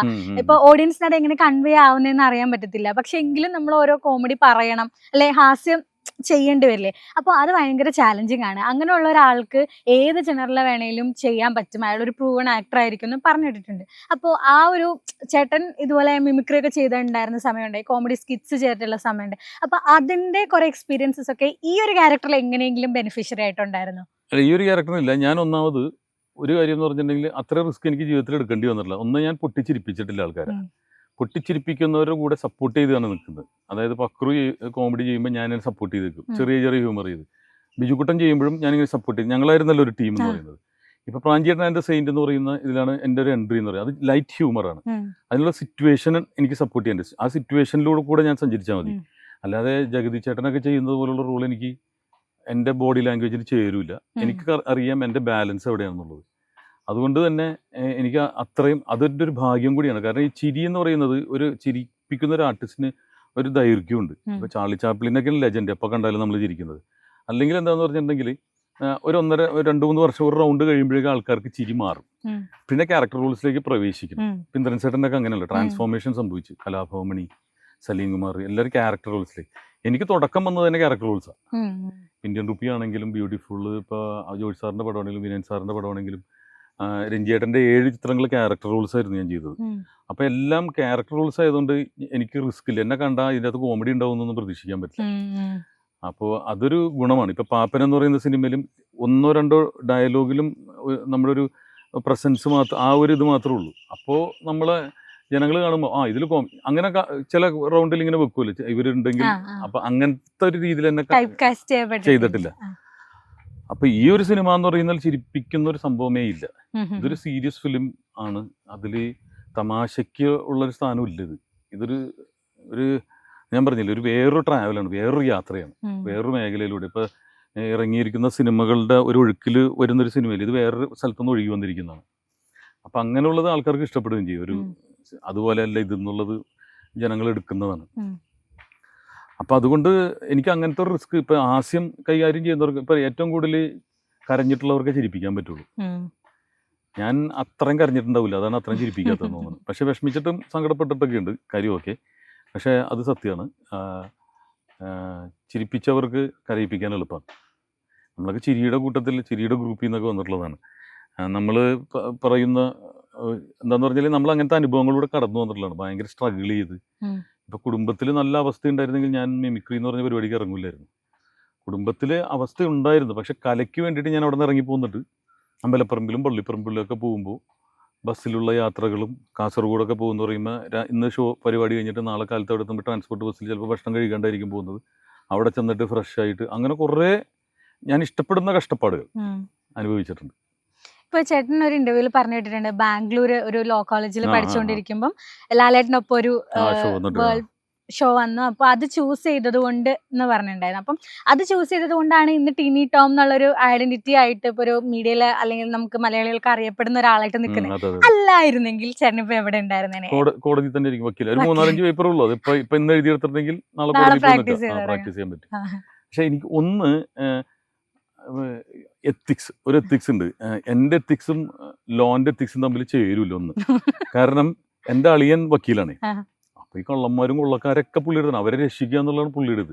ഇപ്പൊ ഓഡിയൻസിനോട് എങ്ങനെ കൺവേ ആവുന്നതെന്ന് അറിയാൻ പറ്റത്തില്ല. പക്ഷെ എങ്കിലും നമ്മൾ ഓരോ കോമഡി പറയണം. അല്ലെ ഹാസ്യം ചെയ്യേണ്ടി വരില്ലേ? അപ്പോൾ അത് ഭയങ്കര ചാലഞ്ചിങ് ആണ്. അങ്ങനെയുള്ള ഒരാൾക്ക് ഏത് ജനറിലെ വേണേലും ചെയ്യാൻ പറ്റും. അയാൾ ഒരു പ്രൂവൺ ആക്ടർ ആയിരിക്കും എന്ന് പറഞ്ഞിട്ടുണ്ട് അപ്പോൾ ആ ഒരു ചേട്ടൻ ഇതുപോലെ മിമിക്രി ഒക്കെ ചെയ്തിട്ടുണ്ടായിരുന്ന സമയമുണ്ടായി കോമഡി സ്കിറ്റ്സ് ചെയ്തിട്ടുള്ള സമയമുണ്ട്. അപ്പോൾ അതിന്റെ കുറെ എക്സ്പീരിയൻസസ് ഒക്കെ ഈ ഒരു ക്യാരക്ടറിൽ എങ്ങനെയെങ്കിലും ബെനിഫിഷ്യറി ആയിട്ടുണ്ടായിരുന്നു? അല്ല, ഈ ഒരു ക്യാരക്ടറില്ല ഞാൻ ഒന്നാമത് ഒരു കാര്യം എന്ന് പറഞ്ഞിട്ടുണ്ടെങ്കിൽ അത്ര റിസ്ക് എനിക്ക് ജീവിതത്തിൽ എടുക്കേണ്ടി വന്നിട്ടില്ല. ഒന്ന് ഞാൻ പൊട്ടിച്ചിരിപ്പിച്ചിട്ടില്ല ആൾക്കാരെ. പൊട്ടിച്ചിരിപ്പിക്കുന്നവരുടെ കൂടെ സപ്പോർട്ട് ചെയ്താണ് നിൽക്കുന്നത്. അതായത് പക്രു കോമഡി ചെയ്യുമ്പോൾ ഞാൻ സപ്പോർട്ട് ചെയ്ത് നിൽക്കും ചെറിയ ചെറിയ ഹ്യൂമർ ചെയ്ത്. ബിജുക്കുട്ടൻ ചെയ്യുമ്പോഴും ഞാനിങ്ങനെ സപ്പോർട്ട് ചെയ്യും ഞങ്ങളായിരുന്നല്ലോ ഒരു ടീം എന്ന് പറയുന്നത്. ഇപ്പൊ പ്രാഞ്ചിയേട്ടൻ എന്റെ സെയിന്റ് എന്ന് പറയുന്ന ഇതിലാണ് എന്റെ ഒരു എൻട്രി എന്ന് പറയുന്നത്. അത് ലൈറ്റ് ഹ്യൂമറാണ് ആണ്. അതിനുള്ള സിറ്റുവേഷൻ എനിക്ക് സപ്പോർട്ട് ചെയ്യേണ്ടത് ആ സിറ്റുവേഷനിലൂടെ കൂടെ ഞാൻ സഞ്ചരിച്ചാൽ മതി. അല്ലാതെ ജഗതി ചേട്ടനൊക്കെ ചെയ്യുന്നത് പോലുള്ള റോൾ എനിക്ക് എന്റെ ബോഡി ലാംഗ്വേജിന് ചേരൂല. എനിക്ക് അറിയാം എന്റെ ബാലൻസ് എവിടെയാണെന്നുള്ളത്. അതുകൊണ്ട് തന്നെ എനിക്ക് അത്രയും അതിന്റെ ഒരു ഭാഗ്യം കൂടിയാണ്. കാരണം ഈ ചിരി എന്ന് പറയുന്നത് ഒരു ചിരിപ്പിക്കുന്ന ഒരു ആർട്ടിസ്റ്റിന് ഒരു ദൈർഘ്യമുണ്ട്. ഇപ്പോൾ ചാർലി ചാപ്ലിനൊക്കെ ലെജൻഡ് എപ്പോൾ കണ്ടാലും നമ്മൾ ചിരിക്കുന്നത്. അല്ലെങ്കിൽ എന്താണെന്ന് പറഞ്ഞിട്ടുണ്ടെങ്കിൽ ഒരു ഒന്നര രണ്ട് മൂന്ന് വർഷം ഒരു റൗണ്ട് കഴിയുമ്പോഴേക്കും ആൾക്കാർക്ക് ചിരി മാറും. പിന്നെ ക്യാരക്ടർ റോൾസിലേക്ക് പ്രവേശിക്കും പിന്തരൻ ചേട്ടനൊക്കെ അങ്ങനെയല്ല? ട്രാൻസ്ഫോർമേഷൻ സംഭവിച്ചു. കലാഭവമണി സലീം കുമാർ എല്ലാവരും ക്യാരക്ടർ റോൾസിലേക്ക് എനിക്ക് തുടക്കം വന്നത് തന്നെ ക്യാരക്ടർ റോൾസാണ് ഇന്ത്യൻ റുപ്പി ആണെങ്കിലും ബ്യൂട്ടിഫുൾ ഇപ്പോൾ ജോർജ് സാറിന്റെ പടമാണെങ്കിലും വിനയൻ സാറിന്റെ പടമാണെങ്കിലും രഞ്ജിയേട്ടന്റെ ഏഴ് ചിത്രങ്ങൾ ക്യാരക്ടർ റോൾസ് ആയിരുന്നു ഞാൻ ചെയ്തത്. അപ്പം അപ്പോൾ എല്ലാം ക്യാരക്ടർ റോൾസ് ആയതുകൊണ്ട് എനിക്ക് റിസ്ക് ഇല്ല. എന്നെ കണ്ടാൽ ഇതിന്റെ അകത്ത് കോമഡി ഉണ്ടാവുമെന്നൊന്നും പ്രതീക്ഷിക്കാൻ പറ്റില്ല. അപ്പോൾ അതൊരു ഗുണമാണ്. ഇപ്പോൾ പാപ്പൻ എന്ന് പറയുന്ന സിനിമയിലും ഒന്നോ രണ്ടോ ഡയലോഗിലും നമ്മളൊരു നമ്മുടെ ഒരു പ്രസൻസ് മാത്രം ആ ഒരു ഇത് മാത്രമേ ഉള്ളൂ. അപ്പോൾ നമ്മളെ ജനങ്ങൾ കാണുമ്പോൾ ആ ഇതിൽ കോമ അങ്ങനെ ചില റൗണ്ടിൽ ഇങ്ങനെ വെക്കുമല്ലോ ഇവരുണ്ടെങ്കിൽ അപ്പം. അങ്ങനത്തെ ഒരു രീതിയിൽ എന്നെ കാസ്റ്റ് ചെയ്തിട്ടില്ല. അപ്പൊ ഈ ഒരു സിനിമ എന്ന് പറയുന്നത് ചിരിപ്പിക്കുന്ന ഒരു സംഭവമേ ഇല്ല. ഇതൊരു സീരിയസ് ഫിലിം ആണ്. അതിൽ തമാശയ്ക്ക് ഉള്ളൊരു സ്ഥാനം ഇല്ലത് ഇതൊരു ഒരു ഞാൻ പറഞ്ഞില്ല ഒരു വേറൊരു ട്രാവലാണ് വേറൊരു യാത്രയാണ്. വേറൊരു മേഖലയിലൂടെ. ഇപ്പൊ ഇറങ്ങിയിരിക്കുന്ന സിനിമകളുടെ ഒരു ഒഴുക്കിൽ വരുന്നൊരു സിനിമയിൽ ഇത് വേറൊരു സ്ഥലത്തുനിന്ന് ഒഴുകി വന്നിരിക്കുന്നതാണ്. അപ്പൊ അങ്ങനെയുള്ളത് ആൾക്കാർക്ക് ഇഷ്ടപ്പെടുകയും ചെയ്യും. ഒരു അതുപോലെ അല്ല ഇതെന്നുള്ളത് ജനങ്ങൾ എടുക്കുന്നതാണ്. ഉം. അപ്പൊ അതുകൊണ്ട് എനിക്ക് അങ്ങനത്തെ ഒരു റിസ്ക് ഇപ്പൊ ആസ്യം കൈകാര്യം ചെയ്യുന്നവർക്ക് ഇപ്പൊ ഏറ്റവും കൂടുതൽ കരഞ്ഞിട്ടുള്ളവർക്ക് ചിരിപ്പിക്കാൻ പറ്റുള്ളൂ. ഞാൻ അത്രയും കരഞ്ഞിട്ടുണ്ടാവില്ല. അതാണ് അത്രയും ചിരിപ്പിക്കാത്തതെന്ന് തോന്നുന്നത്. പക്ഷെ വിഷമിച്ചിട്ടും സങ്കടപ്പെട്ടിട്ടൊക്കെ ഉണ്ട് കാര്യമൊക്കെ പക്ഷേ അത് സത്യമാണ്. ചിരിപ്പിച്ചവർക്ക് കരയിപ്പിക്കാൻ എളുപ്പമാണ്. നമ്മളൊക്കെ ചിരിയുടെ കൂട്ടത്തിൽ ചിരിയുടെ ഗ്രൂപ്പിൽ നിന്നൊക്കെ വന്നിട്ടുള്ളതാണ്. നമ്മൾ പറയുന്ന എന്താന്ന് പറഞ്ഞാൽ നമ്മൾ അങ്ങനത്തെ അനുഭവങ്ങളിലൂടെ കടന്നു വന്നിട്ടുള്ളതാണ്. ഭയങ്കര സ്ട്രഗിൾ ചെയ്ത് ഇപ്പൊ കുടുംബത്തിൽ നല്ല അവസ്ഥ ഉണ്ടായിരുന്നെങ്കിൽ ഞാൻ മിമിക്രി എന്ന് പറഞ്ഞ പരിപാടിക്ക് ഇറങ്ങില്ലായിരുന്നു കുടുംബത്തിൽ അവസ്ഥ ഉണ്ടായിരുന്നു പക്ഷെ കലയ്ക്ക് വേണ്ടിയിട്ട് ഞാൻ അവിടെ നിന്ന് ഇറങ്ങി പോകുന്നുണ്ട് അമ്പലപ്പറമ്പിലും പള്ളിപ്പറമ്പിലും ഒക്കെ പോകുമ്പോൾ ബസ്സിലുള്ള യാത്രകളും കാസർഗോഡൊക്കെ പോകുന്ന പറയുമ്പോൾ ഇന്ന് ഷോ പരിപാടി കഴിഞ്ഞിട്ട് നാളെ കാലത്ത് അവിടെ എത്തുമ്പോൾ ട്രാൻസ്പോർട്ട് ബസ്സിൽ ചിലപ്പോൾ ഭക്ഷണം കഴിക്കാണ്ടായിരിക്കും പോകുന്നത്. അവിടെ ചെന്നിട്ട് ഫ്രഷ് ആയിട്ട് അങ്ങനെ കുറേ ഞാൻ ഇഷ്ടപ്പെടുന്ന കഷ്ടപ്പാടുകൾ അനുഭവിച്ചിട്ടുണ്ട്. ഇപ്പൊ ചേട്ടൻ ഒരു ഇന്റർവ്യൂവിൽ പറഞ്ഞു കേട്ടിട്ടുണ്ട്. ബാംഗ്ലൂർ ഒരു ലോ കോളേജിൽ. പഠിച്ചുകൊണ്ടിരിക്കുമ്പോൾ ലാലേട്ടനൊപ്പം ഒരു വേൾഡ് ഷോ വന്നു. അപ്പൊ അത് ചൂസ് ചെയ്തത് കൊണ്ട് എന്ന് പറഞ്ഞിട്ടുണ്ടായിരുന്നു. അപ്പം അത് ചൂസ് ചെയ്തത് കൊണ്ടാണ് ഇന്ന് ടീനി ടോം എന്നുള്ളൊരു ഐഡന്റിറ്റി ആയിട്ട് ഇപ്പൊ ഒരു മീഡിയയിൽ അല്ലെങ്കിൽ നമുക്ക് മലയാളികൾക്ക് അറിയപ്പെടുന്ന ഒരാളായിട്ട് നിൽക്കുന്നത് അല്ലായിരുന്നെങ്കിൽ ചേട്ടനിപ്പോ ഇപ്പൊ എവിടെ ഉണ്ടായിരുന്നേ കോട- കോടതി തന്നെ ഇരിക്കും വക്കീൽ ഒരു മൂന്നാലഞ്ച് പേപ്പർ ഉള്ളൂ. അത് ഇപ്പൊ ഇപ്പൊ ഇന്ന് എഴുതിയെടുത്തിട്ടുണ്ടെങ്കിൽ നാളെ പ്രാക്ടീസ് ചെയ്യാൻ പറ്റും. പക്ഷെ എനിക്ക് ഒന്ന് എത്തിക്സ് ഒരു എത്തിക്സ് ഉണ്ട്. എന്റെ എത്തിക്സും ലോന്റെ എത്തിക്സും തമ്മിൽ ചേരൂല ഒന്ന്. കാരണം എന്റെ അളിയൻ വക്കീലാണ്. അപ്പൊ ഈ കള്ളന്മാരും കൊള്ളക്കാരൊക്കെ പുള്ളിയുടെ അവരെ രക്ഷിക്കുക എന്നുള്ളതാണ് പുള്ളിയുടെ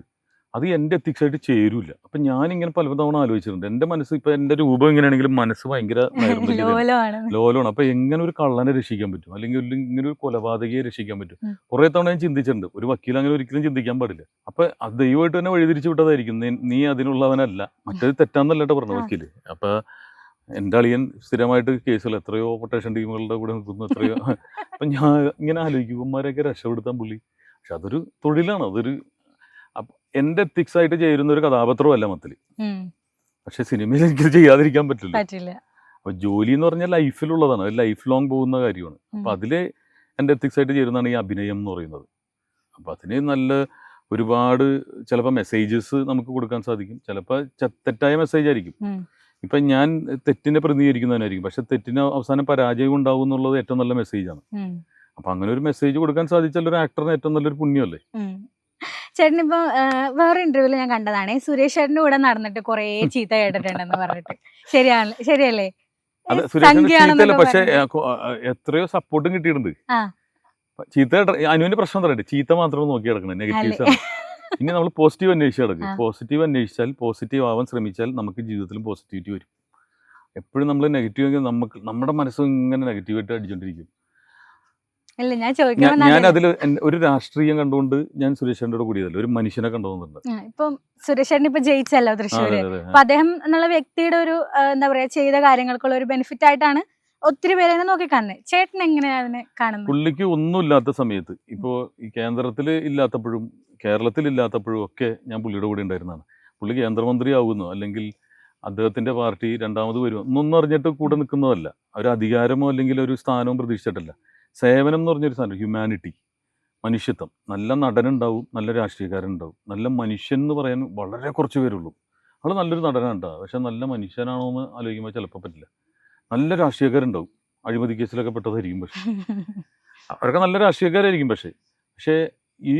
അത് എന്റെ എത്തിക്സായിട്ട് ചേരൂല്ല. ചേരൂല അപ്പൊ ഞാനിങ്ങനെ പല തവണ ആലോചിച്ചിട്ടുണ്ട്. എന്റെ മനസ്സ് ഇപ്പൊ എന്റെ രൂപം എങ്ങനെയാണെങ്കിലും മനസ്സ് ഭയങ്കര ലോലമാണ്. അപ്പൊ എങ്ങനെ ഒരു കള്ളനെ രക്ഷിക്കാൻ പറ്റും? അല്ലെങ്കിൽ ഇങ്ങനെ ഒരു കൊലപാതകയെ രക്ഷിക്കാൻ പറ്റും. കുറെ തവണ ഞാൻ ചിന്തിച്ചിട്ടുണ്ട്. ഒരു വക്കീൽ അങ്ങനെ ഒരിക്കലും ചിന്തിക്കാൻ പാടില്ല. അപ്പൊ അത് ദൈവമായിട്ട് തന്നെ വഴിതിരിച്ചു വിട്ടതായിരിക്കും. നീ- അതിനുള്ളവനല്ല. മറ്റേത് തെറ്റാന്നല്ലട്ടോ പറഞ്ഞു ആ. വക്കീൽ. അപ്പൊ എന്റെ അളിയൻ സ്ഥിരമായിട്ട് കേസുകൾ എത്രയോ പൊട്ടേഷൻ ടീമുകളുടെ കൂടെ നിൽക്കുന്നു എത്രയോ. അപ്പൊ ഞാൻ ഇങ്ങനെ ആലോചിക്കും. ഇവന്മാരെയൊക്കെ രക്ഷപ്പെടുത്താൻ പുള്ളി. പക്ഷെ അതൊരു തൊഴിലാണ്. അതൊരു എന്റെ എത്തിക്സ് ആയിട്ട് ചേരുന്ന ഒരു കഥാപാത്രമല്ല മത്തിൽ. പക്ഷെ സിനിമയിൽ എനിക്ക് ചെയ്യാതിരിക്കാൻ പറ്റില്ല. അപ്പൊ ജോലി എന്ന് പറഞ്ഞാൽ ലൈഫിലുള്ളതാണ്. അത് ലൈഫ് ലോങ് പോകുന്ന കാര്യമാണ്. അപ്പൊ അതിൽ എന്റെ എത്തിക്സ് ആയിട്ട് ചേരുന്നതാണ് ഈ അഭിനയം എന്ന് പറയുന്നത്. അപ്പൊ അതിന് നല്ല ഒരുപാട് ചിലപ്പോൾ മെസ്സേജസ് നമുക്ക് കൊടുക്കാൻ സാധിക്കും. ചിലപ്പോൾ തെറ്റായ മെസ്സേജ് ആയിരിക്കും ഇപ്പൊ ഞാൻ തെറ്റിനെ പ്രതിനിധീകരിക്കുന്നവനായിരിക്കും പക്ഷെ തെറ്റിന് അവസാനം പരാജയം ഉണ്ടാവും എന്നുള്ളത് ഏറ്റവും നല്ല മെസ്സേജാണ്. ആണ് അപ്പം അങ്ങനെ ഒരു മെസ്സേജ് കൊടുക്കാൻ സാധിച്ചാൽ ഒരു ആക്ടറിന് ഏറ്റവും നല്ലൊരു പുണ്യമല്ലേ? ഇപ്പൊ വേറെ ഇന്റർവ്യൂൽ ഞാൻ കണ്ടതാണ്. സുരേഷ് ചേട്ടന്റെ കൂടെ നടന്നിട്ട് കുറേ ചീത്ത കേട്ടിട്ടുണ്ടെന്ന് പറഞ്ഞിട്ട്. ശരിയാണ് ശരിയല്ലേ? അത് പക്ഷെ എത്രയോ സപ്പോർട്ടും കിട്ടിയിട്ടുണ്ട്. ചീത്ത അനുവിന്റെ പ്രശ്നം പറയട്ടെ ചീത്ത മാത്രം നോക്കി കിടക്കണം നെഗറ്റീവ്സ് ആണ്. ഇനി നമ്മൾ പോസിറ്റീവ് അന്വേഷിച്ച് കിടക്കും. പോസിറ്റീവ് അന്വേഷിച്ചാൽ പോസിറ്റീവ് ആവാൻ ശ്രമിച്ചാൽ നമുക്ക് ജീവിതത്തിലും പോസിറ്റിവിറ്റി വരും. എപ്പോഴും നമ്മൾ നെഗറ്റീവ് നമുക്ക് നമ്മുടെ മനസ്സും ഇങ്ങനെ നെഗറ്റീവായിട്ട് അടിച്ചോണ്ടിരിക്കും. ഇല്ല ഞാൻ ചോദിക്കാൻ ഞാൻ അതിൽ ഒരു രാഷ്ട്രീയം കണ്ടുകൊണ്ട് ഞാൻ കൂടെ കൂടിയതല്ല? ഒരു മനുഷ്യനെ കണ്ടുപോകുന്നുണ്ട് ഇപ്പം സുരേഷ് ചേട്ടൻ ഇപ്പൊ ജയിച്ചല്ലോ തൃശ്ശൂര്. അപ്പൊ അദ്ദേഹം എന്നുള്ള വ്യക്തിയുടെ ഒരു എന്താ പറയാ ചെയ്ത കാര്യങ്ങൾക്കുള്ള ഒരു ബെനിഫിറ്റ് ആയിട്ടാണ് ഒത്തിരി പേരെ നോക്കി കാണുന്നത് ചേട്ടൻ എങ്ങനെയാ അതിനെ കാണുന്നത് പുള്ളിക്ക് ഒന്നുമില്ലാത്ത സമയത്ത് ഇപ്പോൾ ഈ കേന്ദ്രത്തിൽ ഇല്ലാത്തപ്പോഴും കേരളത്തിൽ ഇല്ലാത്തപ്പോഴും ഒക്കെ ഞാൻ പുള്ളിയുടെ കൂടെ ഉണ്ടായിരുന്നതാണ്. പുള്ളി കേന്ദ്രമന്ത്രി ആവുന്നു അല്ലെങ്കിൽ അദ്ദേഹത്തിന്റെ പാർട്ടി രണ്ടാമത് വരും ഒന്നും അറിഞ്ഞിട്ട് കൂടെ നിൽക്കുന്നതല്ല ഒരു അധികാരമോ അല്ലെങ്കിൽ ഒരു സ്ഥാനവും പ്രതീക്ഷിച്ചിട്ടല്ല. സേവനം എന്ന് പറഞ്ഞൊരു സാധനം ഹ്യൂമാനിറ്റി മനുഷ്യത്വം. നല്ല നടനുണ്ടാവും നല്ല രാഷ്ട്രീയക്കാരുണ്ടാവും നല്ല മനുഷ്യൻ എന്ന് പറയാൻ വളരെ കുറച്ച് പേരുള്ളൂ. ആൾ നല്ലൊരു നടനുണ്ടാവുക പക്ഷെ നല്ല മനുഷ്യനാണോ എന്ന് ആലോചിക്കുമ്പോൾ ചിലപ്പോൾ പറ്റില്ല. നല്ല രാഷ്ട്രീയക്കാരുണ്ടാവും. അഴിമതി കേസിലൊക്കെ പെട്ടതായിരിക്കും പക്ഷെ. അവരൊക്കെ നല്ല രാഷ്ട്രീയക്കാരായിരിക്കും പക്ഷേ. പക്ഷേ ഈ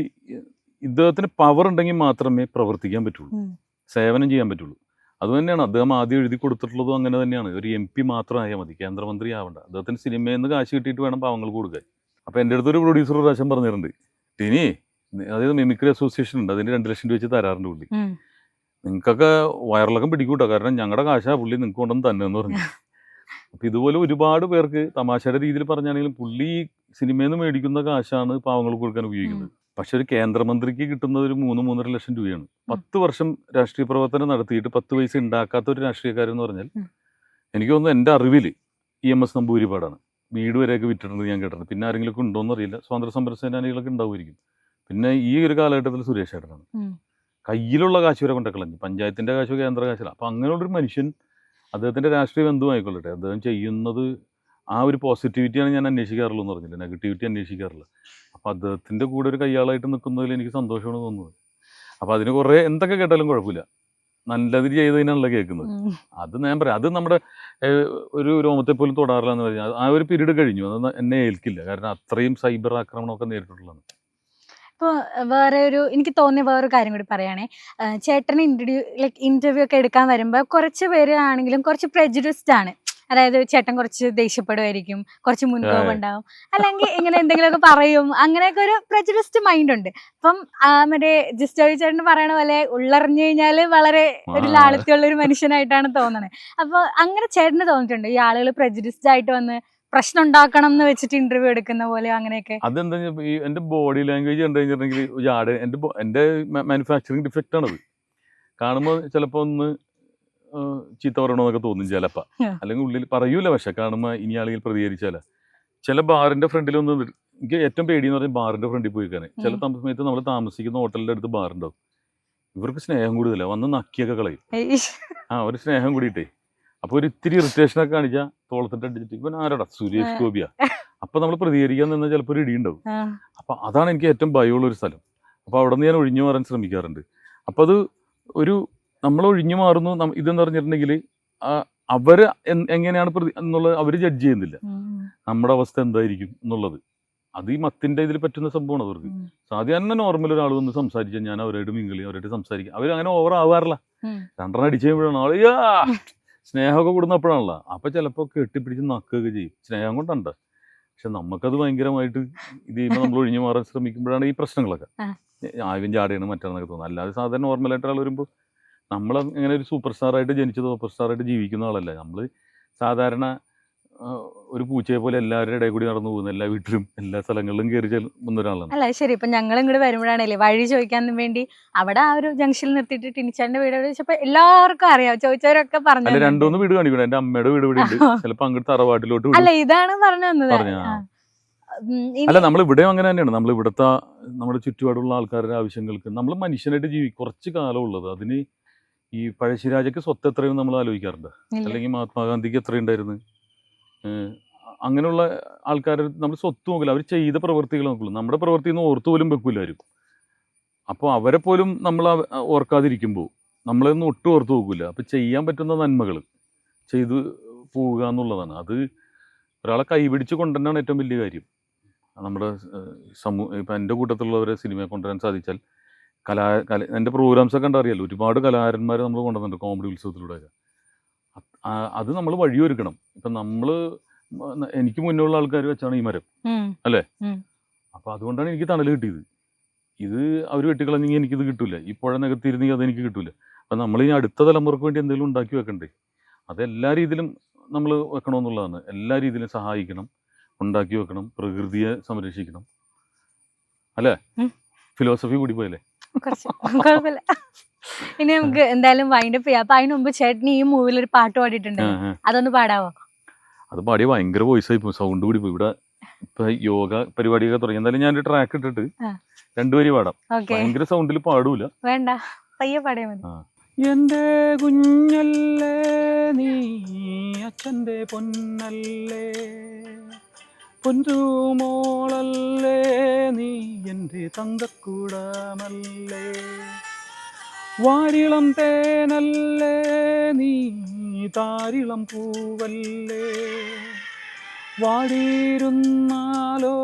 ഇദ്ദേഹത്തിന് പവർ ഉണ്ടെങ്കിൽ മാത്രമേ പ്രവർത്തിക്കാൻ പറ്റുള്ളൂ. സേവനം ചെയ്യാൻ പറ്റുള്ളൂ. അതുതന്നെയാണ് അദ്ദേഹം ആദ്യം എഴുതി കൊടുത്തിട്ടുള്ളതും അങ്ങനെ തന്നെയാണ്. ഒരു എം പി മാത്രമായാൽ മതി. കേന്ദ്രമന്ത്രി ആവണ്ട അദ്ദേഹത്തിന് സിനിമയിൽ നിന്ന് കാശ് കിട്ടിയിട്ട് വേണം പാവങ്ങൾക്ക് കൊടുക്കാൻ. അപ്പോൾ എന്റെ അടുത്തൊരു പ്രൊഡ്യൂസർ പ്രാവശ്യം പറഞ്ഞിട്ടുണ്ട്. ടിനി അതായത് മിമിക്രി അസോസിയേഷൻ ഉണ്ട്. അതിന് രണ്ട് ലക്ഷം രൂപ വെച്ച് തരാറുണ്ട് പുള്ളി. നിങ്ങൾക്കൊക്കെ വയറിളക്കം പിടിക്കൂട്ടോ? കാരണം ഞങ്ങളുടെ കാശാ പുള്ളി നിങ്ങൾക്ക് കൊണ്ടൊന്ന് തന്നെ എന്ന് പറഞ്ഞു. അപ്പം ഇതുപോലെ ഒരുപാട് പേർക്ക് തമാശയുടെ രീതിയിൽ പറഞ്ഞാണെങ്കിലും പുള്ളി സിനിമയിൽ നിന്ന് മേടിക്കുന്ന കാശാണ് പാവങ്ങൾക്ക് കൊടുക്കാൻ ഉപയോഗിക്കുന്നത്. പക്ഷെ ഒരു കേന്ദ്രമന്ത്രിക്ക് കിട്ടുന്നത് ഒരു മൂന്ന് മൂന്നര ലക്ഷം രൂപയാണ്. പത്ത് വർഷം രാഷ്ട്രീയ പ്രവർത്തനം നടത്തിയിട്ട് പത്ത് പൈസ ഉണ്ടാക്കാത്ത ഒരു രാഷ്ട്രീയക്കാരൻ എന്ന് പറഞ്ഞാൽ എനിക്ക് തോന്നുന്നു എന്റെ അറിവിൽ ഇ എം എസ് നമ്പൂരിപ്പാടാണ്. വീട് വരെയൊക്കെ വിറ്റിട്ടുണ്ട് ഞാൻ കേട്ടിട്ടുണ്ട്. പിന്നെ ആരെങ്കിലും ഒക്കെ ഉണ്ടോയെന്ന് അറിയില്ല. സ്വാതന്ത്ര്യ സമര സേനാനികളൊക്കെ ഉണ്ടാവുമായിരിക്കും. പിന്നെ ഈ ഒരു കാലഘട്ടത്തിൽ സുരേഷ് ഏട്ടനാണ്. കയ്യിലുള്ള കാശ് വരെ കൊണ്ടൊക്കെ കളഞ്ഞു. പഞ്ചായത്തിന്റെ കാശോ കേന്ദ്ര കാശല്ല. അപ്പം അങ്ങനെയുള്ളൊരു മനുഷ്യൻ അദ്ദേഹത്തിന്റെ രാഷ്ട്രീയം എന്തുമായിക്കൊള്ളട്ടെ അദ്ദേഹം ചെയ്യുന്നത് ആ ഒരു പോസിറ്റിവിറ്റിയാണ് ഞാൻ അന്വേഷിക്കാറുള്ളൂ എന്ന് പറഞ്ഞില്ല? നെഗറ്റിവിറ്റി അന്വേഷിക്കാറില്ല അപ്പം അദ്ദേഹത്തിന്റെ കൂടെ ഒരു കയ്യാളായിട്ട് നിൽക്കുന്നതിൽ എനിക്ക് സന്തോഷമാണ് തോന്നുന്നത്. അപ്പം അതിന് കുറേ എന്തൊക്കെ കേട്ടാലും കുഴപ്പമില്ല. നല്ലത് ചെയ്തതിനാണല്ലോ കേൾക്കുന്നത്. അത് ഞാൻ പറയാം. അത് നമ്മുടെ ഒരു രോമത്തെ പോലും തൊടാറില്ല എന്ന് പറഞ്ഞാൽ ആ ഒരു പീരീഡ് കഴിഞ്ഞു. അത് എന്നെ ഏൽക്കില്ല. കാരണം അത്രയും സൈബർ ആക്രമണമൊക്കെ നേരിട്ടുള്ളതാണ് ഇപ്പോൾ വേറെ ഒരു എനിക്ക് തോന്നിയ വേറൊരു കാര്യം കൂടി പറയുകയാണേ ചേട്ടന് ഇന്റർവ്യൂ ലൈക്ക് ഇന്റർവ്യൂ ഒക്കെ എടുക്കാൻ വരുമ്പോൾ കുറച്ച് പേര് ആണെങ്കിലും കുറച്ച് പ്രജുഡിസ്ഡ് ആണ്. അതായത് ചേട്ടൻ കുറച്ച് ദേഷ്യപ്പെടുമായിരിക്കും കുറച്ച് മുൻകോപം ഉണ്ടാവും. അല്ലെങ്കിൽ ഇങ്ങനെ എന്തെങ്കിലുമൊക്കെ പറയും. അങ്ങനെയൊക്കെ ഒരു പ്രജലിസ്റ്റ് മൈൻഡ് ഉണ്ട്. അപ്പം മറ്റേ ജിസ്റ്റോയി ചേട്ടൻ പറയണ പോലെ ഉള്ളറിഞ്ഞു കഴിഞ്ഞാൽ വളരെ ഒരു. ലാളിത്യമുള്ള ഒരു മനുഷ്യനായിട്ടാണ് തോന്നുന്നത് അപ്പൊ അങ്ങനെ ചേട്ടന് തോന്നിയിട്ടുണ്ട്. ഈ ആളുകൾ പ്രജുഡിസ്ഡ് ആയിട്ട് വന്ന് പ്രശ്നം ഉണ്ടാക്കണം എന്ന് വെച്ചിട്ട് ഇന്റർവ്യൂ എടുക്കുന്ന പോലെ അങ്ങനെയൊക്കെ? അതെന്താ ഈ എന്റെ ബോഡി ലാംഗ്വേജ് കണ്ടു കഴിഞ്ഞിട്ടുണ്ടെങ്കിൽ എന്റെ എന്റെ മാനുഫാക്ചറിങ് ഡിഫക്റ്റ് ആണത്. കാണുമ്പോൾ ചിലപ്പോൾ ഒന്ന് ചീത്ത പറയണമെന്നൊക്കെ തോന്നും ചിലപ്പോൾ അല്ലെങ്കിൽ ഉള്ളിൽ പറയൂല പക്ഷെ കാണുമ്പോൾ ഇനി ആളുകൾ പ്രതികരിച്ചാല. ചില ബാറിന്റെ ഫ്രണ്ടിൽ ഒന്ന് എനിക്ക് ഏറ്റവും പേടിയെന്ന് പറഞ്ഞാൽ ബാറിന്റെ ഫ്രണ്ടിൽ പോയി കാണാൻ ചില. സമയത്ത് നമ്മൾ താമസിക്കുന്ന ഹോട്ടലിന്റെ അടുത്ത് ബാറുണ്ടാവും. ഇവർക്ക് സ്നേഹം കൂടുതല. വന്ന് നക്കിയൊക്കെ കളയും. ആ ഒരു സ്നേഹം കൂടിയിട്ടേ. അപ്പൊ ഒരു ഇത്തിരി ഇറിറ്റേഷൻ ഒക്കെ കാണിച്ചാൽ തോളത്തിട്ട് അടിച്ചിട്ട് ഇവൻ ആരാടാ? സുരേഷ് ഗോപിയാ. അപ്പൊ നമ്മൾ പ്രതികരിക്കാൻ നിന്നാൽ ചിലപ്പോൾ ഒരു ഇടിയുണ്ടാവും. അപ്പൊ അതാണ് എനിക്ക് ഏറ്റവും ഭയമുള്ള ഒരു സ്ഥലം. അപ്പൊ അവിടെ നിന്ന് ഞാൻ ഒഴിഞ്ഞു മാറാൻ ശ്രമിക്കാറുണ്ട്. അപ്പൊ അത് ഒരു നമ്മൾ ഒഴിഞ്ഞു മാറുന്നു ഇതെന്ന് പറഞ്ഞിട്ടുണ്ടെങ്കിൽ അവർ എങ്ങനെയാണ് പ്രതി എന്നുള്ളത് അവർ ജഡ്ജ് ചെയ്യുന്നില്ല. നമ്മുടെ അവസ്ഥ എന്തായിരിക്കും എന്നുള്ളത്. അത് ഈ മത്തിന്റെ ഇതിൽ പറ്റുന്ന സംഭവമാണ് അവർക്ക്. സാധാരണ നോർമൽ ഒരാൾ വന്ന് സംസാരിച്ചാൽ ഞാൻ അവരായിട്ട് മിങ്കിളി അവരായിട്ട് സംസാരിക്കും. അവർ അങ്ങനെ ഓവർ ആവാറില്ല. രണ്ടെണ്ണം അടിച്ചു കഴിയുമ്പോഴാണ് ആളിയാ സ്നേഹമൊക്കെ കൂടുന്നപ്പോഴാണല്ലോ. അപ്പൊ ചിലപ്പോൾ കെട്ടിപ്പിടിച്ച് നക്കുകയൊക്കെ ചെയ്യും. സ്നേഹം കൊണ്ടുണ്ട്. പക്ഷെ നമുക്കത് ഭയങ്കരമായിട്ട് ഇത് ചെയ്യുമ്പോൾ നമ്മൾ ഒഴിഞ്ഞു മാറാൻ ശ്രമിക്കുമ്പോഴാണ് ഈ പ്രശ്നങ്ങളൊക്കെ. ആ. ആദ്യം ചാടിയാണ് മറ്റാണെന്നൊക്കെ തോന്നുന്നത് അല്ലാതെ സാധാരണ നോർമലായിട്ട് ആൾ വരുമ്പോൾ നമ്മൾ ഇങ്ങനെ ഒരു സൂപ്പർ സ്റ്റാർ ആയിട്ട് ജനിച്ചത് സൂപ്പർ സ്റ്റാർ ആയിട്ട് ജീവിക്കുന്ന ആളല്ല. നമ്മൾ സാധാരണ ഒരു പൂച്ചയെ പോലെ എല്ലാവരുടെ ഇടയിൽ കൂടി നടന്നു പോകുന്ന എല്ലാ വീട്ടിലും എല്ലാ സ്ഥലങ്ങളിലും കയറി ചെല്ലുന്ന ഒരാളാണ്. അല്ല ശരി. ഇപ്പൊ ഞങ്ങൾ ഇങ്ങോട്ട് വരുമ്പോഴാണല്ലേ വഴി ചോദിക്കാൻ വേണ്ടി അവിടെ ആ ഒരു ജംഗ്ഷനിൽ നിർത്തിയിട്ട് ടിനിച്ചാന്റെ വീട് ചോദിച്ചപ്പോ എല്ലാവർക്കും അറിയാം. ചോദിച്ചവരൊക്കെ പറഞ്ഞു അല്ല. രണ്ടൂന്ന് വീട് കാണിക്കണം. എന്റെ അമ്മയുടെ വീട് ഇവിടെ ഉണ്ട്. ചിലപ്പോൾ അങ്ങോട്ട് തറവാട്ടിലോട്ട് വിടും. അല്ല ഇതാണ് പറഞ്ഞു തന്നത്. അല്ല നമ്മൾ ഇവിടെ അങ്ങനെ തന്നെയാണ്. നമ്മൾ ഇവിടുത്തെ നമ്മുടെ ചുറ്റുപാടുള്ള ആൾക്കാരുടെ ആവശ്യങ്ങൾക്ക് നമ്മൾ മനുഷ്യനായിട്ട് ജീവി കുറച്ച് കാലം ഉള്ളത്. അതിന് ഈ പഴശ്ശിരാജയ്ക്ക് സ്വത്ത് എത്രയും നമ്മൾ ആലോചിക്കാറുണ്ട്. അല്ലെങ്കിൽ മഹാത്മാഗാന്ധിക്ക് എത്രയുണ്ടായിരുന്നു? ഉണ്ടായിരുന്നു അങ്ങനെയുള്ള ആൾക്കാർ നമ്മൾ സ്വത്ത് നോക്കില്ല. അവർ ചെയ്ത പ്രവൃത്തികൾ നോക്കുള്ളൂ നമ്മുടെ പ്രവൃത്തി ഒന്നും ഓർത്തു പോലും വെക്കില്ല അപ്പോൾ അവരെ പോലും നമ്മൾ ഓർക്കാതിരിക്കുമ്പോൾ നമ്മളൊന്നും ഒട്ടും ഓർത്ത് നോക്കില്ല അപ്പോൾ ചെയ്യാൻ പറ്റുന്ന നന്മകൾ ചെയ്തു പോവുക എന്നുള്ളതാണ്. അത് ഒരാളെ കൈപിടിച്ച് കൊണ്ടുതന്നെയാണ് ഏറ്റവും വലിയ കാര്യം. നമ്മുടെ സമൂഹ ഇപ്പം എന്റെ കൂട്ടത്തിലുള്ളവരെ സിനിമയെ കൊണ്ടുവരാൻ സാധിച്ചാൽ കലാ കല എന്റെ പ്രോഗ്രാംസൊക്കെ ഉണ്ടറിയാലോ ഒരുപാട് കലാകാരന്മാർ നമ്മൾ കൊണ്ടുവന്നിട്ടുണ്ട് കോമഡി ഉത്സവത്തിലൂടെയൊക്കെ അത് നമ്മൾ വഴിയൊരുക്കണം. ഇപ്പം നമ്മൾ എനിക്ക് മുന്നേ ഉള്ള ആൾക്കാർ വെച്ചാണ് ഈ മരം. അല്ലേ? അപ്പോൾ അതുകൊണ്ടാണ് എനിക്ക് തണൽ കിട്ടിയത്. ഇത് അവർ വെട്ടിക്കളഞ്ഞെങ്കിൽ എനിക്കിത് കിട്ടില്ല ഈ പുഴ നികത്തിയിരുന്നെങ്കിൽ അതെനിക്ക് കിട്ടില്ല അപ്പം നമ്മൾ ഈ അടുത്ത തലമുറയ്ക്ക് വേണ്ടി എന്തെങ്കിലും ഉണ്ടാക്കി വെക്കണ്ടേ? അതെല്ലാ രീതിയിലും നമ്മൾ വെക്കണമെന്നുള്ളതാണ്. എല്ലാ രീതിയിലും സഹായിക്കണം ഉണ്ടാക്കി വെക്കണം പ്രകൃതിയെ സംരക്ഷിക്കണം. അല്ലേ? ഫിലോസഫി കൂടി പോയല്ലേ? കുറച്ച് കുഴപ്പമില്ല. ഇനി നമുക്ക് എന്തായാലും വൈൻഡപ്പ് ചെയ്യാം. അപ്പൊ അതിനുമുമ്പ് മുമ്പ് ചേട്ടൻ ഈ മൂവിൽ ഒരു പാട്ട് പാടിയിട്ടുണ്ട്. അതൊന്ന് പാടാവോ? അത് പാടിയ ഭയങ്കര വോയിസ് ആയി പോകും സൗണ്ട് കൂടി പോയി. ഇവിടെ ഇപ്പൊ യോഗ പരിപാടിയൊക്കെ തുടങ്ങി. എന്തായാലും ഞാൻ ട്രാക്ക് ഇട്ടിട്ട്. രണ്ടുപേരും പാടാം. ഓക്കെ. ഭയങ്കര സൗണ്ടിൽ പാടൂല. വേണ്ട. പയ്യെ പാടിയാ മതി. എന്റെ കുഞ്ഞല്ലേ നീ അച്ഛന്റെ പൊന്നല്ലേ. പൊന്നുമോളല്ലേ നീ എന്റെ തങ്കക്കൂടമല്ലേ? വാരിളം തേനല്ലേ നീ താരിളം പൂവല്ലേ? വാടിയിരുന്നാലോ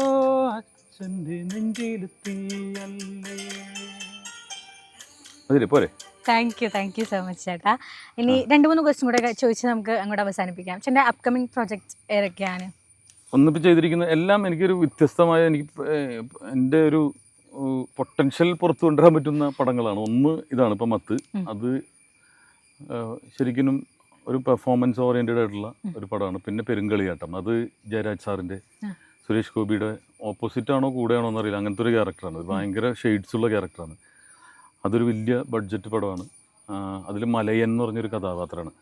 അച്ഛന്റെ നെഞ്ചിലെത്തിയല്ലേ പോരെ. Thank you thank you so much ചേട്ടാ. ഇനി രണ്ട് മൂന്ന് ക്വസ്റ്റ്യൻ കൂടെ ചോദിച്ച് നമുക്ക് അങ്ങോട്ട് അവസാനിപ്പിക്കാം. ചേട്ടന്റെ അപ്കമിങ് പ്രോജക്റ്റ് ഏതൊക്കെയാണ്? ഒന്നിപ്പോൾ ചെയ്തിരിക്കുന്ന എല്ലാം എനിക്കൊരു വ്യത്യസ്തമായ എനിക്ക് എന്റെ ഒരു പൊട്ടൻഷ്യൽ പുറത്തു കൊണ്ടുവരാൻ പറ്റുന്ന പടങ്ങളാണ്. ഒന്ന് ഇതാണ് ഇപ്പം മത്ത്. അത് ശരിക്കും ഒരു പെർഫോമൻസ് ഓറിയന്റഡ് ആയിട്ടുള്ള ഒരു പടമാണ്. പിന്നെ പെരുങ്കളിയാട്ടം. അത് ജയരാജ് സാറിന്റെ സുരേഷ് ഗോപിയുടെ ഓപ്പോസിറ്റ് ആണോ കൂടെയാണോ എന്നറിയില്ല. അങ്ങനത്തെ ഒരു ക്യാരക്ടറാണ് ഭയങ്കര ഷെയ്ഡ്സ് ഉള്ള ക്യാരക്ടറാണ് അതൊരു വലിയ ബഡ്ജറ്റ് പടമാണ്. അതിൽ മലയൻ എന്ന് പറഞ്ഞൊരു കഥാപാത്രമാണ്.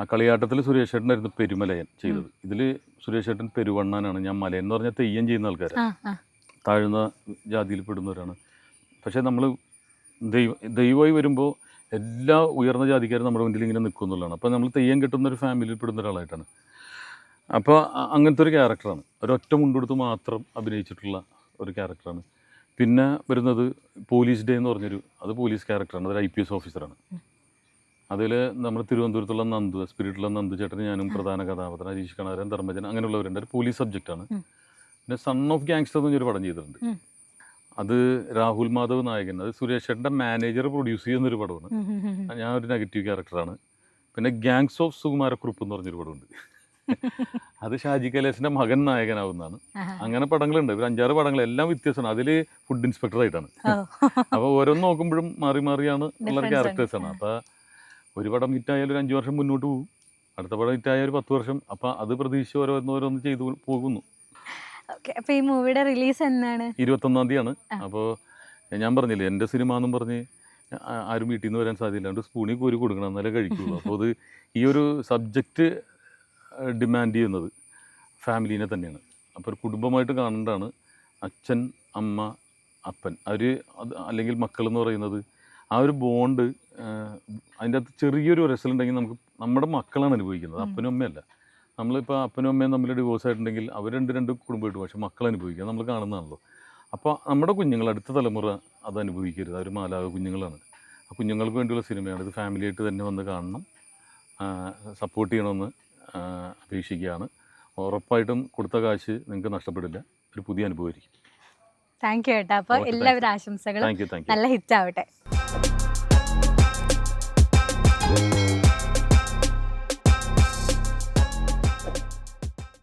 ആ കളിയാട്ടത്തിൽ സുരേഷ് ചേട്ടനായിരുന്നു പെരുമലയൻ ചെയ്തത്. ഇതിൽ സുരേഷ് ചേട്ടൻ പെരുവണ്ണാനാണ്. ഞാൻ മലയൻ എന്ന് പറഞ്ഞാൽ തെയ്യം ചെയ്യുന്ന ആൾക്കാർ താഴ്ന്ന ജാതിയിൽ പെടുന്നവരാണ്. പക്ഷേ നമ്മൾ ദൈവ ദൈവമായി വരുമ്പോൾ എല്ലാ ഉയർന്ന ജാതിക്കാരും നമ്മുടെ മുന്നിൽ ഇങ്ങനെ നിൽക്കും എന്നുള്ളതാണ്. അപ്പോൾ നമ്മൾ തെയ്യം കിട്ടുന്ന ഒരു ഫാമിലിയിൽ പെടുന്ന ഒരാളായിട്ടാണ്. അപ്പോൾ അങ്ങനത്തെ ഒരു ക്യാരക്ടറാണ്. ഒരൊറ്റ മുണ്ടെടുത്ത് മാത്രം അഭിനയിച്ചിട്ടുള്ള ഒരു ക്യാരക്ടറാണ്. പിന്നെ വരുന്നത് പോലീസ് ഡേ എന്ന് പറഞ്ഞൊരു അത് പോലീസ് ക്യാരക്ടറാണ്. അതൊരു ഐ പി എസ് ഓഫീസറാണ്. അതിൽ നമ്മൾ തിരുവനന്തപുരത്തുള്ള നന്ദു സ്പിരിറ്റുള്ള നന്ദു ചേട്ടൻ ഞാനും പ്രധാന കഥാപാത്രം അരീഷ് കണാരൻ ധർമ്മജൻ അങ്ങനെയുള്ളവരുണ്ട്. ഒരു പോലീസ് സബ്ജക്റ്റാണ് ആണ്. പിന്നെ സൺ ഓഫ് ഗാങ്സ്റ്റർ എന്ന് പറഞ്ഞൊരു പടം ചെയ്തിട്ടുണ്ട്. അത് രാഹുൽ മാധവ് നായകൻ അത് സുരേഷ് ചേട്ടന്റെ മാനേജർ പ്രൊഡ്യൂസ് ചെയ്യുന്നൊരു പടമാണ്. ഞാൻ ഒരു നെഗറ്റീവ് ക്യാരക്ടറാണ് പിന്നെ ഗാങ്സ് ഓഫ് സുകുമാരക്കുറുപ്പ് എന്ന് പറഞ്ഞൊരു പടമുണ്ട്. അത് ഷാജി കൈലാസിന്റെ മകൻ നായകനാവുന്നതാണ്. അങ്ങനെ പടങ്ങളുണ്ട്. ഒരു അഞ്ചാറ് പടങ്ങൾ എല്ലാം വ്യത്യസ്തമാണ് അതിൽ ഫുഡ് ഇൻസ്പെക്ടർ ആയിട്ടാണ്. അപ്പോൾ ഓരോന്ന് നോക്കുമ്പോഴും മാറി മാറിയാണ് ഉള്ള. ക്യാരക്ടേഴ്സാണ്. അപ്പോൾ ഒരു പടം ഹിറ്റായാൽ ഒരു അഞ്ച് വർഷം മുന്നോട്ട് പോകും. അടുത്ത പടം ഹിറ്റായ ഒരു പത്ത് വർഷം. അപ്പോൾ അത് പ്രതീക്ഷിച്ച് ഓരോന്ന് ഓരോന്ന് ചെയ്തു പോകുന്നു. ഓക്കെ അപ്പൊ ഈ മൂവിയുടെ റിലീസ് എന്നാണ്? ഇരുപത്തൊന്നാം തീയതിയാണ്. അപ്പോൾ ഞാൻ പറഞ്ഞില്ലേ എന്റെ സിനിമ എന്നും പറഞ്ഞ് ആരും വീട്ടിൽ നിന്ന് വരാൻ സാധ്യതയില്ല. അതുകൊണ്ട് സ്പൂണിൽ കോരി കൊടുക്കണം എന്നാലേ കഴിക്കുള്ളൂ. അപ്പോൾ അത് ഈ ഒരു സബ്ജക്റ്റ് ഡിമാൻഡ് ചെയ്യുന്നത് ഫാമിലീനെ തന്നെയാണ്. അപ്പോൾ ഒരു കുടുംബമായിട്ട് കാണേണ്ടതാണ് അച്ഛൻ അമ്മ അപ്പൻ. അവർ അത് അല്ലെങ്കിൽ മക്കൾ എന്ന് പറയുന്നത് ആ ഒരു ബോണ്ട് അതിന്റെ അകത്ത് ചെറിയൊരു രസലുണ്ടെങ്കിൽ നമുക്ക് നമ്മുടെ മക്കളാണ് അനുഭവിക്കുന്നത്. അപ്പനും അമ്മയല്ല. നമ്മളിപ്പോൾ അപ്പനും അമ്മയും തമ്മിൽ ഡിവോഴ്സ് ആയിട്ടുണ്ടെങ്കിൽ അവർ രണ്ട് രണ്ട് കുടുംബമായിട്ട് പക്ഷെ മക്കൾ അനുഭവിക്കുക. നമ്മൾ കാണുന്നതാണല്ലോ. അപ്പോൾ നമ്മുടെ കുഞ്ഞുങ്ങൾ അടുത്ത തലമുറ അത് അനുഭവിക്കരുത്. അവർ മാലാക കുഞ്ഞുങ്ങളാണ്. ആ കുഞ്ഞുങ്ങൾക്ക് വേണ്ടിയുള്ള സിനിമയാണ്. ഇത് ഫാമിലിയായിട്ട് തന്നെ വന്ന് കാണണം. സപ്പോർട്ട് ചെയ്യണമെന്ന് അപേക്ഷിക്കുകയാണ്. ഉറപ്പായിട്ടും കൊടുത്ത കാശ് നിങ്ങൾക്ക് നഷ്ടപ്പെടില്ല. ഒരു പുതിയ അനുഭവമായിരിക്കും. താങ്ക് യു കേട്ടോ. അപ്പൊ എല്ലാവരും ആശംസകളും നല്ല ഹിറ്റ് ആവട്ടെ